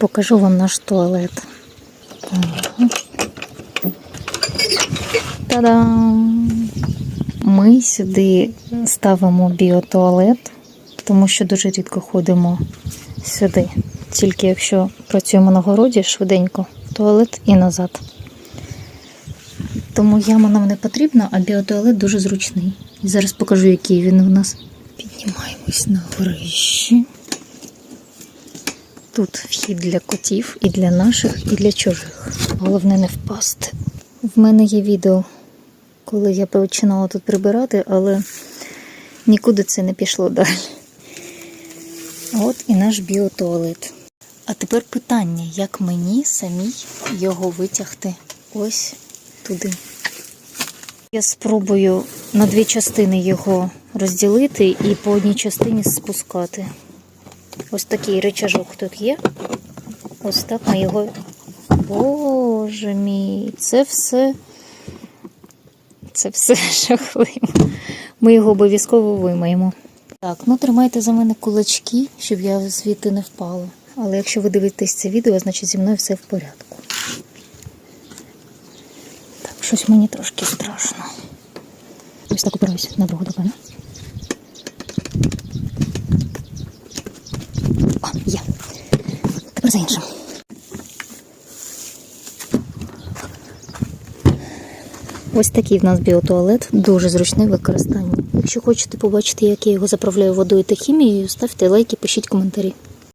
покажу вам наш туалет. Та-дам! Ми сюди ставимо біотуалет, тому що дуже рідко ходимо сюди. Тільки якщо працюємо на городі швиденько, туалет і назад. Тому яма нам не потрібна, а біотуалет дуже зручний. І зараз покажу, який він у нас. Піднімаємось на горищі. Тут вхід для котів і для наших, і для чужих. Головне не впасти. В мене є відео, коли я починала тут прибирати, але нікуди це не пішло далі. От і наш біотуалет. А тепер питання, як мені самій його витягти ось туди. Я спробую на дві частини його розділити і по одній частині спускати. Ось такий рычажок тут є. Ось так ми його. Боже мій, це все. Це все жахливо. Ми його обов'язково вимаємо. Так, ну тримайте за мене кулачки, щоб я звідти не впала. Але якщо ви дивитесь це відео, значить зі мною все в порядку. Так, щось мені трошки страшно. Ось так опираюся на другу добре. О, є. Тепер за іншим. Ось такий в нас біотуалет, дуже зручний в використанні. Якщо хочете побачити, як я його заправляю водою та хімією, ставте лайки, пишіть коментарі.